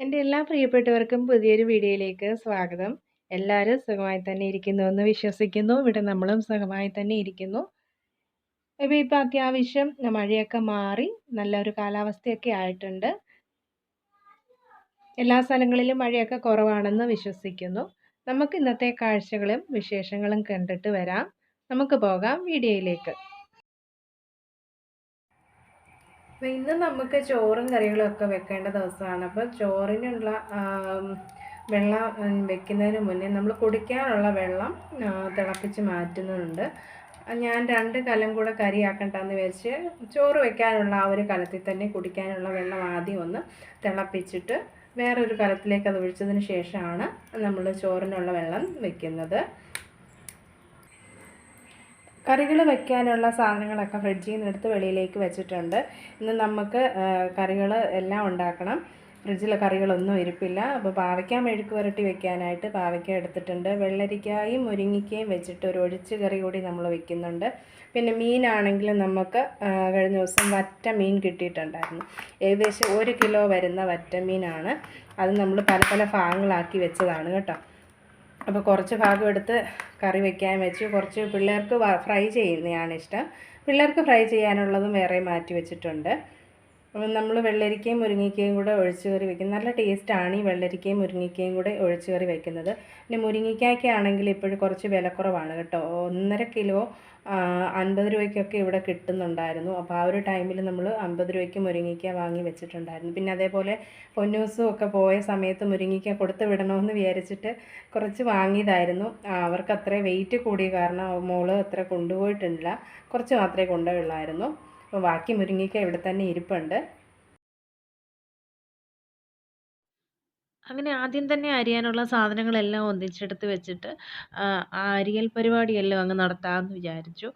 എന്റെ എല്ലാ പ്രിയപ്പെട്ടവർക്കും പുതിയൊരു വീഡിയോയിലേക്ക് സ്വാഗതം. എല്ലാവരും സുഖമായി തന്നെ ഇരിക്കുന്നു എന്ന് വിശ്വസിക്കുന്നു. ഇവിടെ നമ്മളും സുഖമായി തന്നെ ഇരിക്കുന്നു. ഇപ്പോൾ ഇപ്പോൾ അത്യാവശ്യം മഴയൊക്കെ മാറി നല്ലൊരു കാലാവസ്ഥയൊക്കെ ആയിട്ടുണ്ട്. എല്ലാ സ്ഥലങ്ങളിലും മഴയൊക്കെ കുറവാണെന്ന് വിശ്വസിക്കുന്നു. നമുക്ക് ഇന്നത്തെ കാഴ്ചകളും വിശേഷങ്ങളും കണ്ടിട്ട് വരാം. നമുക്ക് പോകാം വീഡിയോയിലേക്ക്. അപ്പോൾ ഇന്ന് നമുക്ക് ചോറും കറികളും ഒക്കെ വെക്കേണ്ട ദിവസമാണ്. അപ്പോൾ ചോറിനുള്ള വെള്ളം വെക്കുന്നതിന് മുന്നേ നമ്മൾ കുടിക്കാനുള്ള വെള്ളം തിളപ്പിച്ച് മാറ്റുന്നുണ്ട്. ഞാൻ രണ്ട് കലം കൂടെ കറിയാക്കണ്ടെന്ന് വെച്ച് ചോറ് വെക്കാനുള്ള ആ ഒരു കലത്തിൽ തന്നെ കുടിക്കാനുള്ള വെള്ളം ആദ്യം ഒന്ന് തിളപ്പിച്ചിട്ട് വേറൊരു കലത്തിലേക്ക് അത് ഒഴിച്ചതിന് ശേഷമാണ് നമ്മൾ ചോറിനുള്ള വെള്ളം വെക്കുന്നത്. കറികൾ വെക്കാനുള്ള സാധനങ്ങളൊക്കെ ഫ്രിഡ്ജിൽ നിന്ന് എടുത്ത് വെളിയിലേക്ക് വെച്ചിട്ടുണ്ട്. ഇന്ന് നമുക്ക് കറികൾ എല്ലാം ഉണ്ടാക്കണം. ഫ്രിഡ്ജിലെ കറികളൊന്നും ഇരിപ്പില്ല. അപ്പോൾ പാവയ്ക്ക മെഴുക്ക് പുരട്ടി വെക്കാനായിട്ട് പാവയ്ക്ക എടുത്തിട്ടുണ്ട്. വെള്ളരിക്കായും മുരിങ്ങിക്കയും വെച്ചിട്ട് ഒരു ഒഴിച്ച് കറി കൂടി നമ്മൾ വെക്കുന്നുണ്ട്. പിന്നെ മീനാണെങ്കിൽ നമുക്ക് കഴിഞ്ഞ ദിവസം വറ്റ മീൻ കിട്ടിയിട്ടുണ്ടായിരുന്നു. ഏകദേശം ഒരു കിലോ വരുന്ന വറ്റ മീനാണ്. അത് നമ്മൾ പല പല ഭാഗങ്ങളാക്കി വെച്ചതാണ് കേട്ടോ. അപ്പോൾ കുറച്ച് ഭാഗം എടുത്ത് കറി വെക്കാൻ വെച്ച്. കുറച്ച് പിള്ളേർക്ക് ഫ്രൈ ചെയ്യുന്നതാണ് ഇഷ്ടം. പിള്ളേർക്ക് ഫ്രൈ ചെയ്യാനുള്ളതും വേറെ മാറ്റി വെച്ചിട്ടുണ്ട്. അപ്പം നമ്മൾ വെള്ളരിക്കയും മുരിങ്ങിക്കയും കൂടെ ഒഴിച്ചു കറി വെക്കും. നല്ല ടേസ്റ്റാണ് ഈ വെള്ളരിക്കയും മുരിങ്ങിക്കയും കൂടെ ഒഴിച്ചു കറി വെക്കുന്നത്. പിന്നെ മുരിങ്ങിക്കായ്ക്കാണെങ്കിൽ ഇപ്പോഴും കുറച്ച് വിലക്കുറവാണ് കേട്ടോ. ഒന്നര കിലോ അൻപത് രൂപയ്ക്കൊക്കെ ഇവിടെ കിട്ടുന്നുണ്ടായിരുന്നു. അപ്പോൾ ആ ഒരു ടൈമിൽ നമ്മൾ അൻപത് രൂപയ്ക്ക് മുരിങ്ങിക്ക വാങ്ങി വെച്ചിട്ടുണ്ടായിരുന്നു. പിന്നെ അതേപോലെ പൊന്നൂസും ഒക്കെ പോയ സമയത്ത് മുരിങ്ങിക്ക കൊടുത്ത് വിടണമെന്ന് വിചാരിച്ചിട്ട് കുറച്ച് വാങ്ങിയതായിരുന്നു. അവർക്ക് അത്ര വെയിറ്റ് കൂടിയ കാരണം മോൾ അത്ര കൊണ്ടുപോയിട്ടില്ല. കുറച്ച് മാത്രമേ കൊണ്ടുപോയുള്ളായിരുന്നു. അപ്പോൾ ബാക്കി മുരിങ്ങിക്ക ഇവിടെ തന്നെ ഇരിപ്പുണ്ട്. അങ്ങനെ ആദ്യം തന്നെ അരിയാനുള്ള സാധനങ്ങളെല്ലാം ഒന്നിച്ചെടുത്ത് വെച്ചിട്ട് ആ അരിയൽ പരിപാടിയെല്ലാം അങ്ങ് നടത്താമെന്ന് വിചാരിച്ചു.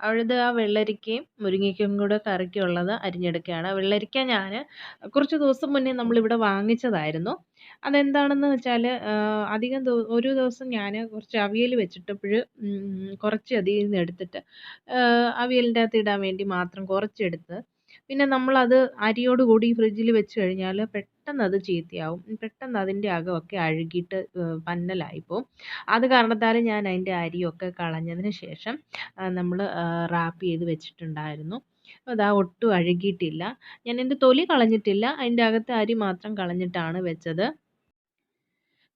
അവിടുത്തെ ആ വെള്ളരിക്കയും മുരിങ്ങയ്ക്കയും കൂടെ കറിക്കുള്ളത് അരിഞ്ഞെടുക്കുകയാണ്. വെള്ളരിക്ക ഞാൻ കുറച്ച് ദിവസം മുന്നേ നമ്മളിവിടെ വാങ്ങിച്ചതായിരുന്നു. അതെന്താണെന്ന് വെച്ചാൽ അധികം ഒരു ദിവസം ഞാൻ കുറച്ച് അവിയൽ വെച്ചിട്ടപ്പോൾ കുറച്ച് അതിൽ നിന്ന് എടുത്തിട്ട് അവിയലിന്റെ അകത്ത് ഇടാൻ വേണ്ടി മാത്രം കുറച്ചെടുത്ത് പിന്നെ നമ്മളത് അരിയോട് കൂടി ഫ്രിഡ്ജിൽ വെച്ച് കഴിഞ്ഞാൽ പെട്ടെന്ന് അത് ചീത്തയാവും. പെട്ടെന്ന് അതിന്റെ അകമൊക്കെ അഴുകിയിട്ട് പന്നലായി പോവും അത് കാരണത്താൽ ഞാൻ അതിന്റെ അരിയൊക്കെ കളഞ്ഞതിന് ശേഷം നമ്മൾ റാപ്പ് ചെയ്ത് വെച്ചിട്ടുണ്ടായിരുന്നു. അതാ ഒട്ടും അഴുകിയിട്ടില്ല. ഞാൻ എന്റെ തൊലി കളഞ്ഞിട്ടില്ല. അതിന്റെ അകത്തെ അരി മാത്രം കളഞ്ഞിട്ടാണ് വെച്ചത്.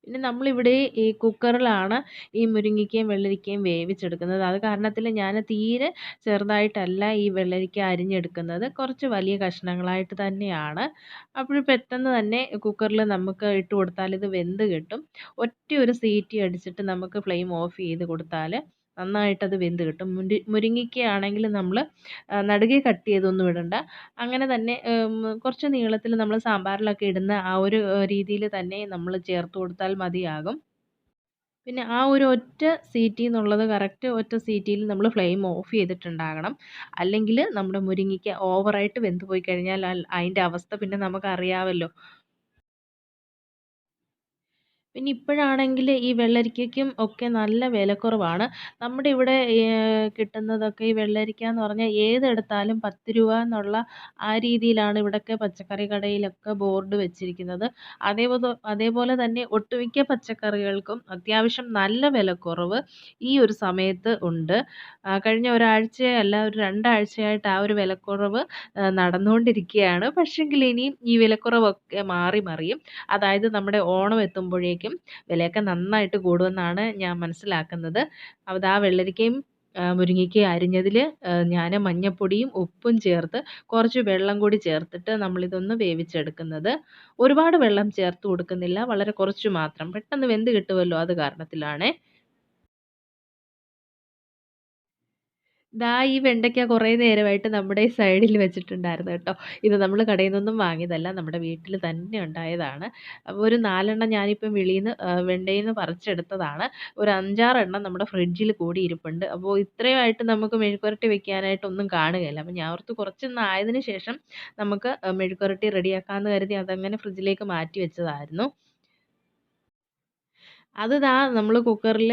പിന്നെ നമ്മളിവിടെ ഈ കുക്കറിലാണ് ഈ മുരിങ്ങയ്ക്കയും വെള്ളരിക്കയും വേവിച്ചെടുക്കുന്നത്. അത് കാരണത്തിൽ ഞാൻ തീരെ ചെറുതായിട്ടല്ല ഈ വെള്ളരിക്ക അരിഞ്ഞെടുക്കുന്നത്. കുറച്ച് വലിയ കഷ്ണങ്ങളായിട്ട് തന്നെയാണ്. അപ്പോൾ പെട്ടെന്ന് തന്നെ കുക്കറിൽ നമുക്ക് ഇട്ട് കൊടുത്താൽ ഇത് വെന്ത് കിട്ടും. ഒറ്റ ഒരു സീറ്റി അടിച്ചിട്ട് നമുക്ക് ഫ്ലെയിം ഓഫ് ചെയ്ത് കൊടുത്താൽ നന്നായിട്ടത് വെന്ത് കിട്ടും. മുരി മുരിങ്ങയ്ക്കയാണെങ്കിൽ നമ്മൾ നടുകെ കട്ട് ചെയ്തൊന്നും ഇടണ്ട. അങ്ങനെ തന്നെ കുറച്ച് നീളത്തിൽ നമ്മൾ സാമ്പാറിലൊക്കെ ഇടുന്ന ആ ഒരു രീതിയിൽ തന്നെ നമ്മൾ ചേർത്ത് കൊടുത്താൽ മതിയാകും. പിന്നെ ആ ഒരു ഒറ്റ സീറ്റിൽ നിന്നുള്ളത് കറക്റ്റ് ഒറ്റ സീറ്റിയിൽ നമ്മൾ ഫ്ലെയിം ഓഫ് ചെയ്തിട്ടുണ്ടാകണം. അല്ലെങ്കിൽ നമ്മുടെ മുരിങ്ങയ്ക്ക ഓവറായിട്ട് വെന്ത് പോയി കഴിഞ്ഞാൽ അതിന്റെ അവസ്ഥ പിന്നെ നമുക്കറിയാമല്ലോ പിന്നെ ഇപ്പോഴാണെങ്കിൽ ഈ വെള്ളരിക്കയ്ക്കും ഒക്കെ നല്ല വിലക്കുറവാണ്. നമ്മുടെ ഇവിടെ കിട്ടുന്നതൊക്കെ ഈ വെള്ളരിക്ക എന്ന് പറഞ്ഞാൽ ഏതെടുത്താലും പത്ത് രൂപ എന്നുള്ള ആ രീതിയിലാണ് ഇവിടെയൊക്കെ പച്ചക്കറി കടയിലൊക്കെ ബോർഡ് വെച്ചിരിക്കുന്നത്. അതേപോലെ അതേപോലെ തന്നെ ഒട്ടുമിക്ക പച്ചക്കറികൾക്കും അത്യാവശ്യം നല്ല വിലക്കുറവ് ഈ ഒരു സമയത്ത് ഉണ്ട്. കഴിഞ്ഞ ഒരാഴ്ചയല്ല ഒരു രണ്ടാഴ്ചയായിട്ട് ആ ഒരു വിലക്കുറവ് നടന്നുകൊണ്ടിരിക്കുകയാണ്. പക്ഷെങ്കിൽ ഇനിയും ഈ വിലക്കുറവൊക്കെ മാറി മറിയും. അതായത് നമ്മുടെ ഓണം എത്തുമ്പോഴേക്കും ആകുമ്പോഴേക്കും വിലയൊക്കെ നന്നായിട്ട് കൂടുമെന്നാണ് ഞാൻ മനസ്സിലാക്കുന്നത്. അത് ആ വെള്ളരിക്കയും മുരിങ്ങയ്ക്കയും അരിഞ്ഞതിൽ ഞാൻ മഞ്ഞൾപ്പൊടിയും ഉപ്പും ചേർത്ത് കുറച്ച് വെള്ളം കൂടി ചേർത്തിട്ട് നമ്മളിതൊന്ന് വേവിച്ചെടുക്കുന്നത്. ഒരുപാട് വെള്ളം ചേർത്ത് കൊടുക്കുന്നില്ല വളരെ കുറച്ച് മാത്രം. പെട്ടെന്ന് വെന്ത് കിട്ടുമല്ലോ അത് കാരണത്തിലാണേ. ദാ ഈ വെണ്ടയ്ക്ക കുറേ നേരമായിട്ട് നമ്മുടെ ഈ സൈഡിൽ വെച്ചിട്ടുണ്ടായിരുന്നു കേട്ടോ. ഇത് നമ്മൾ കടയിൽ നിന്നൊന്നും വാങ്ങിയതല്ല നമ്മുടെ വീട്ടിൽ തന്നെ ഉണ്ടായതാണ്. അപ്പോൾ ഒരു നാലെണ്ണം ഞാനിപ്പം വെളിയിൽ നിന്ന് വെണ്ടയിൽ നിന്ന് പറിച്ചെടുത്തതാണ്. ഒരു അഞ്ചാറെണ്ണം നമ്മുടെ ഫ്രിഡ്ജിൽ കൂടി ഇരിപ്പുണ്ട്. അപ്പോൾ ഇത്രയുമായിട്ട് നമുക്ക് മെഴുക്കുരട്ടി വെക്കാനായിട്ടൊന്നും കാണുകയില്ല. അപ്പോൾ ഞാൻ ഓർത്ത് കുറച്ചൊന്ന് ആയതിനു ശേഷം നമുക്ക് മെഴുക്കുരട്ടി റെഡിയാക്കാമെന്ന് കരുതി അതങ്ങനെ ഫ്രിഡ്ജിലേക്ക് മാറ്റി വെച്ചതായിരുന്നു. അത് നമ്മൾ കുക്കറിൽ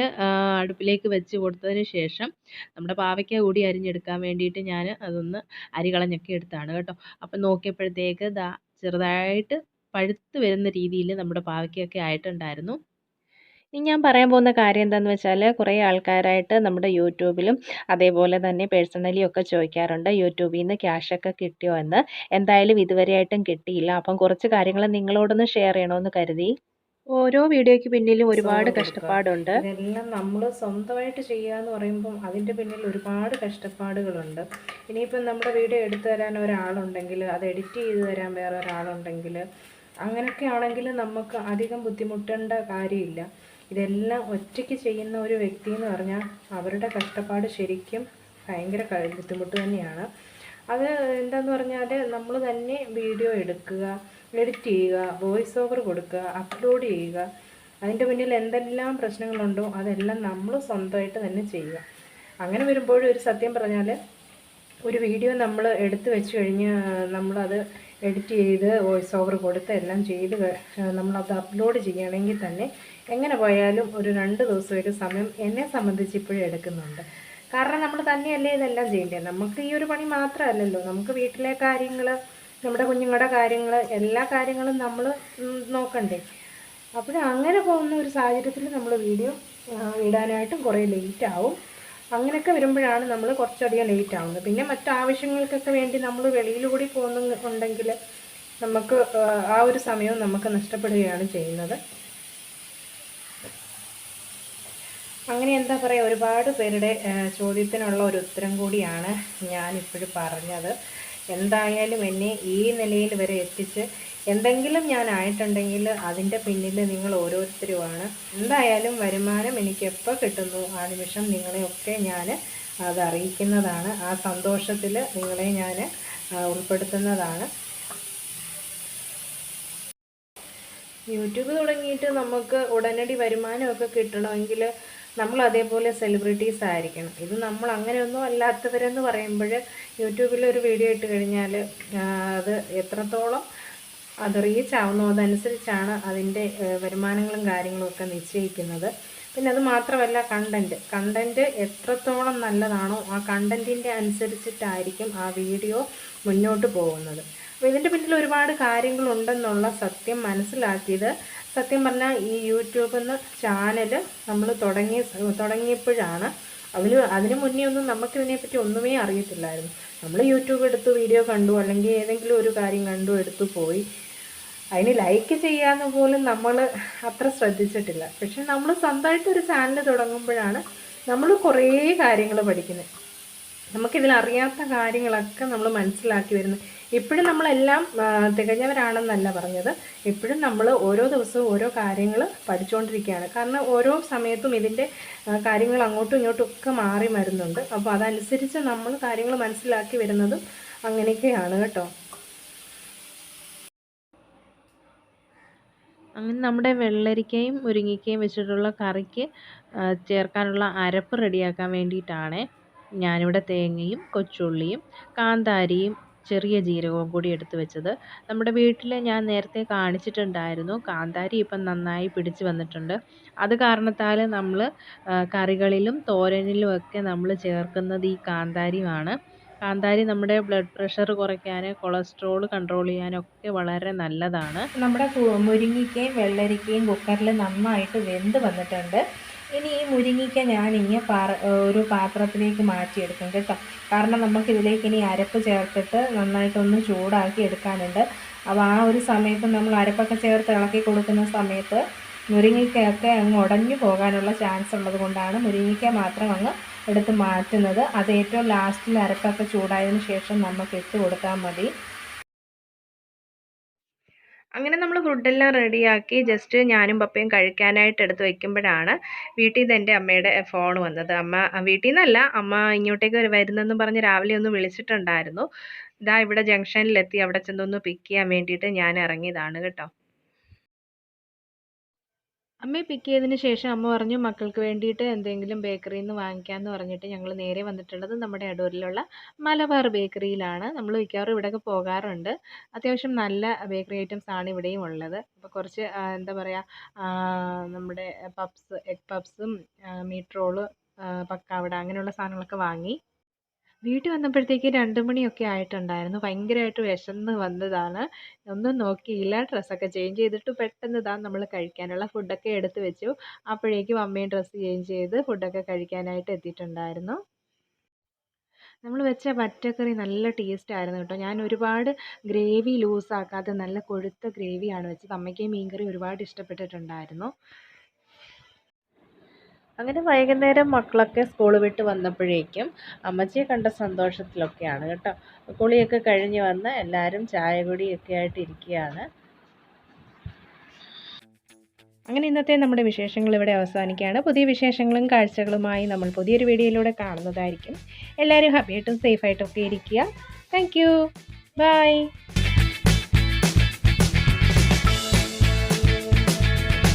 അടുപ്പിലേക്ക് വെച്ച് കൊടുത്തതിന് ശേഷം നമ്മുടെ പാവയ്ക്ക കൂടി അരിഞ്ഞെടുക്കാൻ വേണ്ടിയിട്ട് ഞാൻ അതൊന്ന് അരി കളഞ്ഞൊക്കെ എടുത്താണ് കേട്ടോ. അപ്പം നോക്കിയപ്പോഴത്തേക്ക് ദാ ചെറുതായിട്ട് പഴുത്ത് വരുന്ന രീതിയിൽ നമ്മുടെ പാവയ്ക്കൊക്കെ ആയിട്ടുണ്ടായിരുന്നു. ഇനി ഞാൻ പറയാൻ പോകുന്ന കാര്യം എന്താണെന്ന് വെച്ചാൽ കുറേ ആൾക്കാരായിട്ട് നമ്മുടെ യൂട്യൂബിലും അതേപോലെ തന്നെ പേഴ്സണലി ഒക്കെ ചോദിക്കാറുണ്ട് യൂട്യൂബിൽ നിന്ന് ക്യാഷൊക്കെ കിട്ടിയോ എന്ന്? എന്തായാലും ഇതുവരെയായിട്ടും കിട്ടിയില്ല. അപ്പം കുറച്ച് കാര്യങ്ങൾ നിങ്ങളോടൊന്ന് ഷെയർ ചെയ്യണമെന്ന് കരുതി. ഓരോ വീഡിയോയ്ക്ക് പിന്നിലും ഒരുപാട് കഷ്ടപ്പാടുണ്ട്. ഇതെല്ലാം നമ്മൾ സ്വന്തമായിട്ട് ചെയ്യാന്ന് എന്ന് പറയുമ്പം അതിന്റെ പിന്നിൽ ഒരുപാട് കഷ്ടപ്പാടുകളുണ്ട്. ഇനിയിപ്പം നമ്മുടെ വീഡിയോ എടുത്തു തരാൻ ഒരാളുണ്ടെങ്കിൽ അത് എഡിറ്റ് ചെയ്ത് തരാൻ വേറെ ഒരാളുണ്ടെങ്കിൽ അങ്ങനെയൊക്കെ ആണെങ്കിൽ നമുക്ക് അധികം ബുദ്ധിമുട്ടേണ്ട കാര്യമില്ല. ഇതെല്ലാം ഒറ്റയ്ക്ക് ചെയ്യുന്ന ഒരു വ്യക്തി എന്ന് പറഞ്ഞാൽ അവരുടെ കഷ്ടപ്പാട് ശരിക്കും ഭയങ്കര ബുദ്ധിമുട്ട് തന്നെയാണ്. അത് എന്താന്ന് പറഞ്ഞാൽ നമ്മൾ തന്നെ വീഡിയോ എടുക്കുക എഡിറ്റ് ചെയ്യുക വോയിസ് ഓവർ കൊടുക്കുക അപ്ലോഡ് ചെയ്യുക. അതിന്റെ പിന്നിൽ എന്തെല്ലാം പ്രശ്നങ്ങളുണ്ടോ അതെല്ലാം നമ്മൾ സ്വന്തമായിട്ട് തന്നെ ചെയ്യുക. അങ്ങനെ വരുമ്പോൾ ഒരു സത്യം പറഞ്ഞാൽ ഒരു വീഡിയോ നമ്മൾ എടുത്തു വെച്ച് കഴിഞ്ഞ് നമ്മളത് എഡിറ്റ് ചെയ്ത് വോയിസ് ഓവർ കൊടുത്ത് എല്ലാം ചെയ്ത് നമ്മളത് അപ്ലോഡ് ചെയ്യണമെങ്കിൽ തന്നെ എങ്ങനെ പോയാലും ഒരു രണ്ട് ദിവസം ഒരു സമയം എന്നെ സംബന്ധിച്ച് ഇപ്പോഴും എടുക്കുന്നുണ്ട്. കാരണം നമ്മൾ തന്നെയല്ലേ ഇതെല്ലാം ചെയ്യേണ്ടത് നമുക്ക് ഈ ഒരു പണി മാത്രമല്ലല്ലോ. നമുക്ക് വീട്ടിലെ കാര്യങ്ങൾ നമ്മുടെ കുഞ്ഞുങ്ങളുടെ കാര്യങ്ങൾ എല്ലാ കാര്യങ്ങളും നമ്മൾ നോക്കണ്ടേ? അപ്പോൾ അങ്ങനെ പോകുന്ന ഒരു സാഹചര്യത്തിൽ നമ്മൾ വീഡിയോ ഇടാനായിട്ടും കുറേ ലേറ്റ് ആവും അങ്ങനെയൊക്കെ വരുമ്പോഴാണ് നമ്മൾ കുറച്ചധികം ലേറ്റ് ആവുന്നത് പിന്നെ മറ്റു ആവശ്യങ്ങൾക്കൊക്കെ വേണ്ടി നമ്മൾ വെളിയിൽ കൂടി പോകുന്നുണ്ടെങ്കിൽ നമുക്ക് ആ, ഒരു സമയവും നമുക്ക് നഷ്ടപ്പെടുകയാണ് ചെയ്യുന്നത്. അങ്ങനെ എന്താ പറയുക ഒരുപാട് പേരുടെ ചോദ്യത്തിനുള്ള ഒരു ഉത്തരം കൂടിയാണ് ഞാനിപ്പോഴും പറഞ്ഞത്. എന്തായാലും എന്നെ ഈ നിലയിൽ വരെ എത്തിച്ച് എന്തെങ്കിലും ഞാൻ ആയിട്ടുണ്ടെങ്കിൽ അതിന്റെ പിന്നിൽ നിങ്ങൾ ഓരോരുത്തരുമാണ്. എന്തായാലും വരുമാനം എനിക്ക് എപ്പോൾ കിട്ടുന്നു ആ നിമിഷം നിങ്ങളെയൊക്കെ ഞാൻ അത് അറിയിക്കുന്നതാണ്. ആ സന്തോഷത്തിൽ നിങ്ങളെ ഞാൻ ഉൾപ്പെടുത്തുന്നതാണ്. യൂട്യൂബ് തുടങ്ങിയിട്ട് നമുക്ക് ഉടനടി വരുമാനമൊക്കെ കിട്ടണമെങ്കിൽ നമ്മൾ അതേപോലെ സെലിബ്രിറ്റീസ് ആയിരിക്കണം. ഇത് നമ്മൾ അങ്ങനെയൊന്നും അല്ലാത്തവരെന്ന് പറയുമ്പോൾ യൂട്യൂബിൽ ഒരു വീഡിയോ ഇട്ട് കഴിഞ്ഞാൽ അത് എത്രത്തോളം അത് റീച്ച് ആവുന്നു അതനുസരിച്ചാണ് അതിന്റെ വരുമാനങ്ങളും കാര്യങ്ങളും ഒക്കെ നിശ്ചയിക്കുന്നത്. പിന്നെ അത് മാത്രമല്ല കണ്ടന്റ് കണ്ടന്റ് എത്രത്തോളം നല്ലതാണോ ആ കണ്ടന്റിന്റെ അനുസരിച്ചിട്ടായിരിക്കും ആ വീഡിയോ മുന്നോട്ട് പോകുന്നത്. അപ്പോൾ ഇതിന്റെ പിന്നിൽ ഒരുപാട് കാര്യങ്ങളുണ്ടെന്നുള്ള സത്യം മനസ്സിലാക്കിയത് സത്യം പറഞ്ഞാൽ ഈ യൂട്യൂബ് എന്ന ചാനൽ നമ്മൾ തുടങ്ങി തുടങ്ങിയപ്പോഴാണ് അതിന് അതിന് മുന്നേ ഒന്നും നമുക്ക് ഇതിനെപ്പറ്റി ഒന്നുമേ അറിയത്തില്ലായിരുന്നു. നമ്മൾ യൂട്യൂബ് എടുത്തു വീഡിയോ കണ്ടു അല്ലെങ്കിൽ ഏതെങ്കിലും ഒരു കാര്യം കണ്ടു എടുത്തു പോയി. അതിന് ലൈക്ക് ചെയ്യാമെന്ന് പോലും നമ്മൾ അത്ര ശ്രദ്ധിച്ചിട്ടില്ല. പക്ഷെ നമ്മൾ സ്വന്തമായിട്ട് ഒരു ചാനൽ തുടങ്ങുമ്പോഴാണ് നമ്മൾ കുറേ കാര്യങ്ങൾ പഠിക്കുന്നത് നമുക്കിതിൽ അറിയാത്ത കാര്യങ്ങളൊക്കെ നമ്മൾ മനസ്സിലാക്കി വരുന്നത് ഇപ്പോഴും നമ്മളെല്ലാം തികഞ്ഞവരാണെന്നല്ല പറഞ്ഞത്. ഇപ്പോഴും നമ്മൾ ഓരോ ദിവസവും ഓരോ കാര്യങ്ങൾ പഠിച്ചുകൊണ്ടിരിക്കുകയാണ് കാരണം ഓരോ സമയത്തും ഇതിന്റെ കാര്യങ്ങൾ അങ്ങോട്ടും ഇങ്ങോട്ടും ഒക്കെ മാറി വരുന്നുണ്ട്. അപ്പോൾ അതനുസരിച്ച് നമ്മൾ കാര്യങ്ങൾ മനസ്സിലാക്കി വരുന്നതും അങ്ങനെയൊക്കെയാണ് കേട്ടോ. അങ്ങനെ നമ്മുടെ വെള്ളരിക്കയും മുരിങ്ങയ്ക്കയും വെച്ചിട്ടുള്ള കറിക്ക് ചേർക്കാനുള്ള അരപ്പ് റെഡിയാക്കാൻ വേണ്ടിയിട്ടാണ് ഞാനിവിടെ തേങ്ങയും കൊച്ചുള്ളിയും കാന്താരിയും ചെറിയ ജീരകവും കൂടി എടുത്ത് വെച്ചത്. നമ്മുടെ വീട്ടിൽ ഞാൻ നേരത്തെ കാണിച്ചിട്ടുണ്ടായിരുന്നു. കാന്താരി ഇപ്പം നന്നായി പിടിച്ച് വന്നിട്ടുണ്ട്. അത് കാരണത്താൽ നമ്മൾ കറികളിലും തോരനിലും ഒക്കെ നമ്മൾ ചേർക്കുന്നത് ഈ കാന്താരിയുമാണ്. കാന്താരി നമ്മുടെ ബ്ലഡ് പ്രഷർ കുറയ്ക്കാൻ കൊളസ്ട്രോൾ കൺട്രോൾ ചെയ്യാനൊക്കെ വളരെ നല്ലതാണ്. നമ്മുടെ മുരിങ്ങയ്ക്കയും വെള്ളരിക്കയും കുക്കറിൽ നന്നായിട്ട് വെന്ത് വന്നിട്ടുണ്ട്. ഇനി ഈ മുരിങ്ങയ്ക്ക ഞാൻ ഇനി പാറ ഒരു പാത്രത്തിലേക്ക് മാറ്റിയെടുക്കും കേട്ടോ. കാരണം നമുക്ക് ഇതിലേക്ക് ഇനി അരപ്പ് ചേർത്തിട്ട് നന്നായിട്ടൊന്ന് ചൂടാക്കി എടുക്കാനുണ്ട്. അപ്പോൾ ആ ഒരു സമയത്ത് നമ്മൾ അരപ്പൊക്കെ ചേർത്ത് ഇളക്കി കൊടുക്കുന്ന സമയത്ത് മുരിങ്ങയ്ക്കൊക്കെ അങ്ങ് ഉടഞ്ഞു പോകാനുള്ള ചാൻസ് ഉള്ളത് കൊണ്ടാണ് മുരിങ്ങയ്ക്ക മാത്രം അങ്ങ് എടുത്ത് മാറ്റുന്നത്. അത് ഏറ്റവും ലാസ്റ്റിൽ അരപ്പൊക്കെ ചൂടായതിന് ശേഷം നമുക്ക് ഇട്ട് കൊടുത്താൽ മതി. അങ്ങനെ നമ്മൾ ഫുഡെല്ലാം റെഡിയാക്കി ജസ്റ്റ് ഞാനും പപ്പയും കഴിക്കാനായിട്ട് എടുത്ത് വയ്ക്കുമ്പോഴാണ് വീട്ടിൽ നിന്ന് എന്റെ അമ്മയുടെ ഫോൺ വന്നത്. അമ്മ വീട്ടിൽ നിന്നല്ല അമ്മ ഇങ്ങോട്ടേക്ക് വരുന്നെന്ന് പറഞ്ഞ് രാവിലെ ഒന്ന് വിളിച്ചിട്ടുണ്ടായിരുന്നു. ഇതാ ഇവിടെ ജംഗ്ഷനിലെത്തി അവിടെ ചെന്നൊന്ന് പിക്ക് ചെയ്യാൻ വേണ്ടിയിട്ട് ഞാൻ ഇറങ്ങിയതാണ് കേട്ടോ. അമ്മയെ പിക്ക് ചെയ്തതിന് ശേഷം അമ്മ പറഞ്ഞു മക്കൾക്ക് വേണ്ടിയിട്ട് എന്തെങ്കിലും ബേക്കറിയിൽ നിന്ന് വാങ്ങിക്കാമെന്ന് പറഞ്ഞിട്ട് ഞങ്ങൾ നേരെ വന്നിട്ടുള്ളത് നമ്മുടെ അടൂരിലുള്ള മലബാർ ബേക്കറിയിലാണ് നമ്മൾ മിക്കവാറും ഇവിടെയൊക്കെ പോകാറുണ്ട്. അത്യാവശ്യം നല്ല ബേക്കറി ഐറ്റംസ് ആണ് ഇവിടെയും ഉള്ളത്. അപ്പോൾ കുറച്ച് എന്താ പറയുക നമ്മുടെ പപ്സ് എഗ് പപ്സും മീറ്റ് റോൾ പക്കാവട അങ്ങനെയുള്ള സാധനങ്ങളൊക്കെ വാങ്ങി വീട്ടിൽ വന്നപ്പോഴത്തേക്ക് രണ്ട് മണിയൊക്കെ ആയിട്ടുണ്ടായിരുന്നു. ഭയങ്കരമായിട്ട് വിശന്ന് വന്നതാണ്. ഒന്നും നോക്കിയില്ല. ഡ്രസ്സൊക്കെ ചേഞ്ച് ചെയ്തിട്ട് പെട്ടെന്ന് ഇതാ നമ്മൾ കഴിക്കാനുള്ള ഫുഡൊക്കെ എടുത്ത് വെച്ചു. അപ്പോഴേക്കും അമ്മയും ഡ്രസ്സ് ചേഞ്ച് ചെയ്ത് ഫുഡൊക്കെ കഴിക്കാനായിട്ട് എത്തിയിട്ടുണ്ടായിരുന്നു. നമ്മൾ വെച്ച പച്ചക്കറി നല്ല ടേസ്റ്റ് ആയിരുന്നു കേട്ടോ. ഞാൻ ഒരുപാട് ഗ്രേവി ലൂസാക്കാതെ നല്ല കൊഴുത്ത ഗ്രേവിയാണ് വെച്ചത്. അമ്മയ്ക്ക് മീൻകറി ഒരുപാട് ഇഷ്ടപ്പെട്ടിട്ടുണ്ടായിരുന്നു. അങ്ങനെ വൈകുന്നേരം മക്കളൊക്കെ സ്കൂൾ വിട്ട് വന്നപ്പോഴേക്കും അമ്മച്ചിയെ കണ്ട സന്തോഷത്തിലൊക്കെയാണ് കേട്ടോ. കുളിയൊക്കെ കഴിഞ്ഞ് വന്ന് എല്ലാവരും ചായ കുടിയൊക്കെ ആയിട്ട് ഇരിക്കുകയാണ്. അങ്ങനെ ഇന്നത്തെ നമ്മുടെ വിശേഷങ്ങൾ ഇവിടെ അവസാനിക്കുകയാണ്. പുതിയ വിശേഷങ്ങളും കാഴ്ചകളുമായി നമ്മൾ പുതിയൊരു വീഡിയോയിലൂടെ കാണുന്നതായിരിക്കും. എല്ലാവരും ഹാപ്പിയായിട്ടും സേഫായിട്ടും ഒക്കെ ഇരിക്കുക. Thank you by